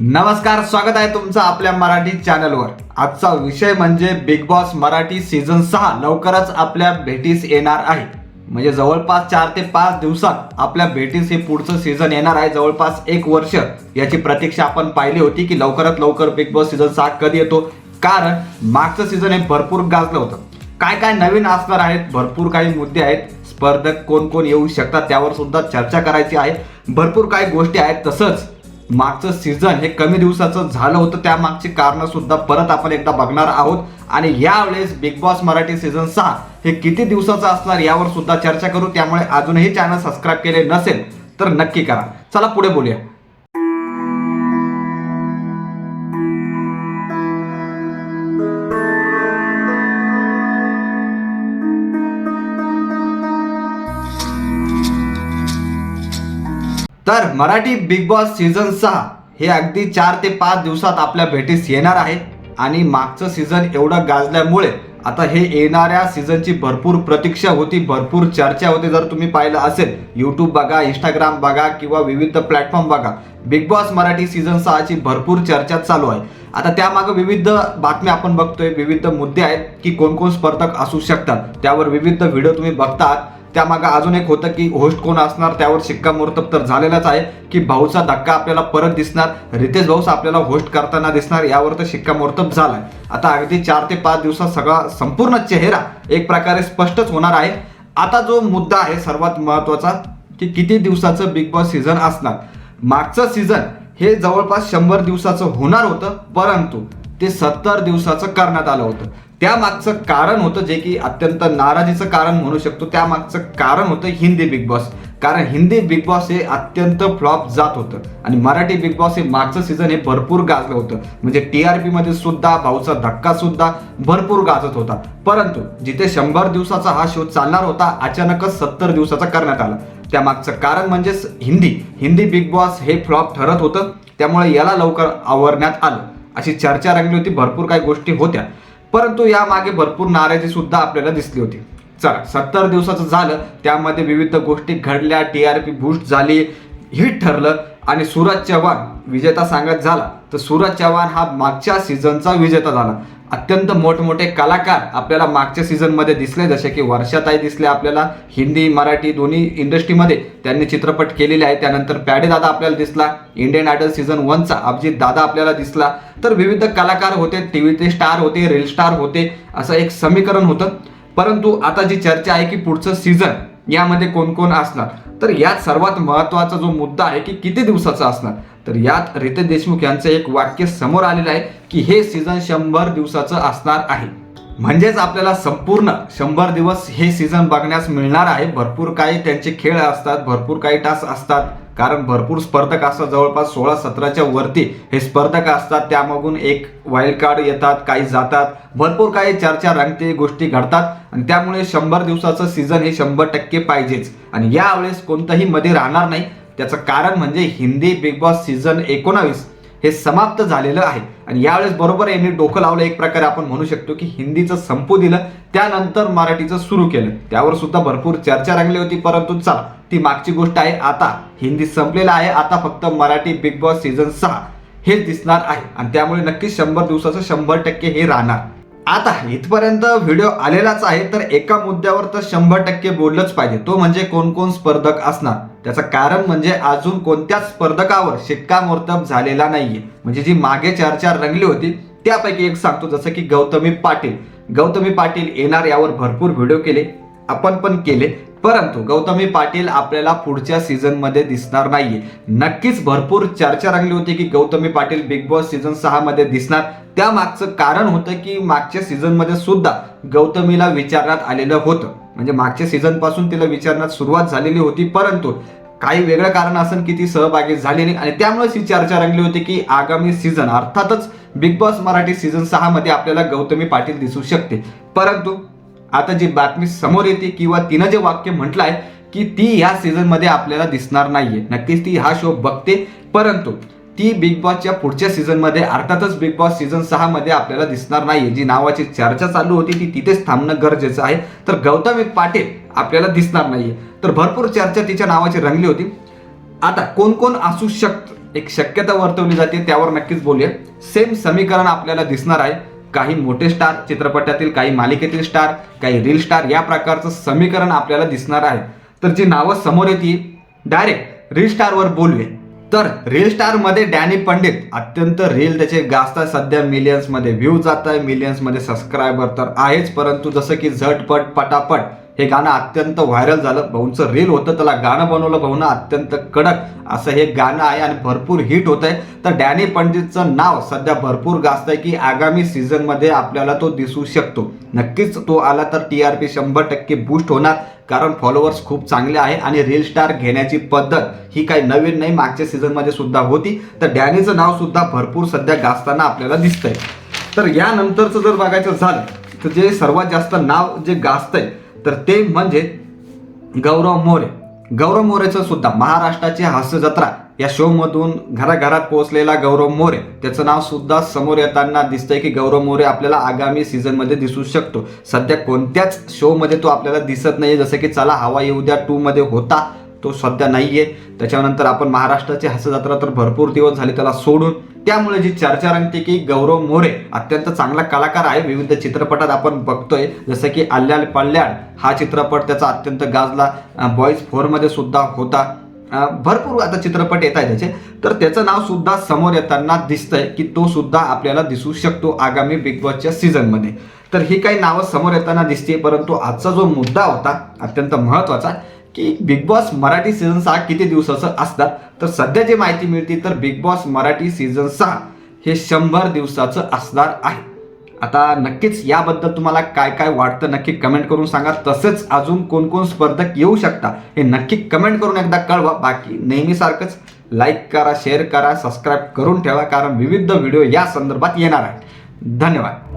नमस्कार स्वागत आहे तुमचं आपल्या मराठी चॅनलवर. आजचा विषय म्हणजे बिग बॉस मराठी सीझन सहा लवकरच आपल्या भेटीस येणार आहे. म्हणजे जवळपास चार ते पाच दिवसात आपल्या भेटीस हे पुढचं सीझन येणार आहे. जवळपास एक वर्ष याची प्रतीक्षा आपण पाहिली होती की लवकरात लवकर बिग बॉस सीझन सहा कधी येतो. कारण मागचं सीझन हे भरपूर गाजलं होतं. काय काय नवीन असणार आहेत? भरपूर काही मुद्दे आहेत. स्पर्धक कोण कोण येऊ शकतात? त्यावर सुद्धा चर्चा करायची आहे. भरपूर काही गोष्टी आहेत. तसंच मागचं सीझन हे कमी दिवसाचं झालं होतं. त्या मागची कारणं सुद्धा परत आपण एकदा बघणार आहोत. आणि यावेळेस बिग बॉस मराठी सीझन सहा हे किती दिवसाचं असणार यावर सुद्धा चर्चा करू. त्यामुळे अजूनही चॅनल सबस्क्राईब केले नसेल तर नक्की करा. चला पुढे बोलूया. तर मराठी बिग बॉस सीझन सहा हे अगदी चार ते पाच दिवसात आपल्या भेटीस येणार आहे. आणि मागचं सीझन एवढं गाजल्यामुळे आता हे येणाऱ्या सीझनची भरपूर प्रतीक्षा होती भरपूर चर्चा होती. जर तुम्ही पाहिलं असेल यूट्यूब बघा इंस्टाग्राम बघा किंवा विविध प्लॅटफॉर्म बघा बिग बॉस मराठी सीझन सहाची भरपूर चर्चा चालू आहे. आता त्यामागं विविध बातम्या आपण बघतोय विविध मुद्दे आहेत की कोणकोण स्पर्धक असू शकतात. त्यावर विविध व्हिडिओ तुम्ही बघतात. त्यामागं अजून एक होतं की होस्ट कोण असणार त्यावर शिक्कामोर्तब तर झालेलाच आहे की भाऊचा धक्का आपल्याला परत दिसणार रितेश भाऊस आपल्याला होस्ट करताना दिसणार यावर तर शिक्कामोर्तब झालाय. आता अगदी चार ते पाच दिवसात सगळा संपूर्ण चेहरा एक प्रकारे स्पष्टच होणार आहे. आता जो मुद्दा आहे सर्वात महत्त्वाचा की किती दिवसाचं बिग बॉस सीझन असणार? मागचं सीझन हे जवळपास शंभर दिवसाचं होणार होतं परंतु ते सत्तर दिवसाचं करण्यात आलं होतं. त्यामागचं कारण होतं जे की अत्यंत नाराजीचं कारण म्हणू शकतो. त्यामागचं कारण होतं हिंदी बिग बॉस. कारण हिंदी बिग बॉस हे अत्यंत फ्लॉप जात होतं. आणि मराठी बिग बॉस हे मागचं सीझन हे भरपूर गाजलं होतं. म्हणजे टी आर पीमध्ये सुद्धा भाऊचा धक्का सुद्धा भरपूर गाजत होता. परंतु जिथे शंभर दिवसाचा हा शो चालणार होता अचानकच सत्तर दिवसाचा करण्यात आला. त्यामागचं कारण म्हणजेच हिंदी. हिंदी बिग बॉस हे फ्लॉप ठरत होतं. त्यामुळे याला लवकर आवरण्यात आलं. अशी चर्चा रंगली होती. भरपूर काही गोष्टी होत्या. परंतु यामागे भरपूर नाराजी सुद्धा आपल्याला दिसली होती. चला सत्तर दिवसाचं झालं त्यामध्ये विविध गोष्टी घडल्या टी आर पी बूस्ट झाली हिट ठरलं आणि सूरज चव्हाण विजेता सांगत झाला. तर सूरज चव्हाण हा मागच्या सीझनचा विजेता झाला. अत्यंत मोठमोठे कलाकार आपल्याला मागच्या सीझनमध्ये दिसले जसे की वर्षाताई दिसले आपल्याला हिंदी मराठी दोन्ही इंडस्ट्रीमध्ये त्यांनी चित्रपट केलेले आहे त्यानंतर पॅडे दादा आपल्याला दिसला इंडियन आयडल सीझन वनचा अभिजित दादा आपल्याला दिसला. तर विविध कलाकार होते टी व्हीचे स्टार होते रील स्टार होते असं एक समीकरण होतं. परंतु आता जी चर्चा आहे की पुढचं सीझन यामध्ये कोण कोण असणार? तर यात सर्वात महत्त्वाचा जो मुद्दा आहे की किती दिवसाचा असणार? तर यात रितेश देशमुख यांचं एक वाक्य समोर आलेलं आहे की हे सीझन शंभर दिवसाचं असणार आहे. म्हणजेच आपल्याला संपूर्ण शंभर दिवस हे सीझन बघण्यास मिळणार आहे. भरपूर काही त्यांचे खेळ असतात भरपूर काही टास्क असतात. कारण भरपूर स्पर्धक असतात जवळपास सोळा सतराच्या वरती. हे स्पर्धक असतात त्यामागून एक वाईल्ड कार्ड येतात काही जातात. भरपूर काही चर्चा रंगते गोष्टी घडतात. आणि त्यामुळे शंभर दिवसाचं सीझन हे शंभर टक्के पाहिजेच. आणि यावेळेस कोणतंही मध्ये राहणार नाही. त्याचं कारण म्हणजे हिंदी बिग बॉस सीझन एकोणावीस हे समाप्त झालेलं आहे. आणि यावेळेस बरोबर यांनी डोकं लावलं एक प्रकारे आपण म्हणू शकतो की हिंदीचं संपू दिलं. त्यानंतर मराठीचं सुरू केलं. त्यावर सुद्धा भरपूर चर्चा रंगली होती परंतु चला ती मागची गोष्ट आहे आता. हिंदी संपलेलं आहे आता फक्त मराठी बिग बॉस सीझन सहा. हेच दिसणार आहे. आणि त्यामुळे नक्कीच शंभर दिवसाचं शंभर टक्के हे राहणार. आता इथपर्यंत व्हिडिओ आलेलाच आहे तर एका मुद्द्यावर तर शंभर टक्के बोललंच पाहिजे. तो म्हणजे कोण कोण स्पर्धक असणार? त्याचं कारण म्हणजे अजून कोणत्याच स्पर्धकावर शिक्कामोर्तब झालेला नाहीये. म्हणजे जी मागे चर्चा रंगली होती त्यापैकी एक सांगतो जसं की गौतमी पाटील. गौतमी पाटील येणार यावर भरपूर व्हिडिओ केले. आपण पण केले. परंतु गौतमी पाटील आपल्याला पुढच्या सीझनमध्ये दिसणार नाहीये. नक्कीच भरपूर चर्चा रंगली होती की Gautami Patil Bigg Boss season सहामध्ये दिसणार. त्या मागचं कारण होतं की मागच्या सीझनमध्ये सुद्धा गौतमीला विचारण्यात आलेलं होतं. म्हणजे मागच्या सीझनपासून तिला विचारण्यात सुरुवात झालेली होती. परंतु काही वेगळं कारण असेल की ती सहभागी झाली नाही. आणि त्यामुळेच ही चर्चा रंगली होती की आगामी सीझन अर्थातच बिग बॉस मराठी सीझन सहा मध्ये आपल्याला गौतमी पाटील दिसू शकते. परंतु आता जी बातमी समोर येते किंवा तिनं जे वाक्य म्हटलं आहे की ती ह्या सीझनमध्ये आपल्याला दिसणार नाहीये. नक्कीच ती हा शो बघते. परंतु ती बिग बॉसच्या पुढच्या सीझनमध्ये अर्थातच बिग बॉस सीझन सहा मध्ये आपल्याला दिसणार नाहीये. जी नावाची चर्चा चालू होती ती तिथेच थांबणं गरजेचं आहे. तर गौतमी पाटील आपल्याला दिसणार नाहीये. तर भरपूर चर्चा तिच्या नावाची रंगली होती. आता कोण कोण असू शकत एक शक्यता वर्तवली जाते त्यावर नक्कीच बोलूया. सेम समीकरण आपल्याला दिसणार आहे. काही मोठे स्टार चित्रपटातील काही मालिकेतील स्टार काही रील स्टार या प्रकारचं समीकरण आपल्याला दिसणार आहे. तर जी नावं समोर येतील डायरेक्ट रील स्टारवर बोलूया. तर रील स्टारमध्ये डॅनी पंडित अत्यंत रील त्याचे गाजतात सध्या मिलियन्समध्ये व्ह्यू जात आहे. मिलियन्समध्ये सबस्क्रायबर तर आहेच. परंतु जसं की झटपट पटापट हे गाणं अत्यंत व्हायरल झालं. भाऊंचं रील होतं त्याला गाणं बनवलं. भाऊनं अत्यंत कडक असं हे गाणं आहे आणि भरपूर हिट होत आहे तर डॅनी पंडितचं नाव सध्या भरपूर गाजत आहे की आगामी सीझनमध्ये आपल्याला तो दिसू शकतो. नक्कीच तो आला तर टी आर पी शंभर टक्के बूस्ट होणार कारण फॉलोअर्स खूप चांगले आहे आणि रील स्टार घेण्याची पद्धत ही काही नवीन नाही मागच्या सीझनमध्ये सुद्धा होती. तर डॅनीचं नाव सुद्धा भरपूर सध्या गाजताना आपल्याला दिसतंय. तर यानंतरचं जर बघायचं झालं तर जे सर्वात जास्त नाव जे गाजतंय तर ते म्हणजे गौरव मोरे. गौरव मोरेचं सुद्धा महाराष्ट्राची हास्य जत्रा या शोमधून घराघरात पोहोचलेला गौरव मोरे. त्याचं नाव सुद्धा समोर येताना दिसतंय की गौरव मोरे आपल्याला आगामी सीझनमध्ये दिसू शकतो. सध्या कोणत्याच शोमध्ये तो आपल्याला दिसत नाही जसं की चला हवा येऊ द्या टूमध्ये होता. तो सध्या नाही आहे त्याच्यानंतर आपण महाराष्ट्राची हास्य जत्रा तर भरपूर दिवस झाले त्याला सोडून. त्यामुळे जी चर्चा रंगते की गौरव मोरे अत्यंत चांगला कलाकार आहे. विविध चित्रपटात आपण बघतोय. जसं की आल्याल पल्ल्याळ हा चित्रपट त्याचा अत्यंत गाजला. बॉईज फोरमध्ये सुद्धा होता. भरपूर आता चित्रपट येत आहे त्याचे. तर त्याचं नाव सुद्धा समोर येताना दिसतंय की तो सुद्धा आपल्याला दिसू शकतो आगामी बिग बॉसच्या सीझनमध्ये तर ही काही नावं समोर येताना दिसते परंतु आजचा जो मुद्दा होता अत्यंत महत्त्वाचा की बिग बॉस मराठी सीझन सहा किती दिवसाचं असतात? तर सध्या जी माहिती मिळते तर बिग बॉस मराठी सीझन सहा हे शंभर दिवसाचं असणार आहे. आता नक्कीच याबद्दल तुम्हाला काय काय वाटतं नक्की कमेंट करून सांगा. तसेच अजून कोणकोण स्पर्धक येऊ शकता हे नक्की कमेंट करून एकदा कळवा. बाकी नेहमीसारखंच लाईक करा शेअर करा सबस्क्राईब करून ठेवा कारण विविध व्हिडिओ या संदर्भात येणार आहेत. धन्यवाद.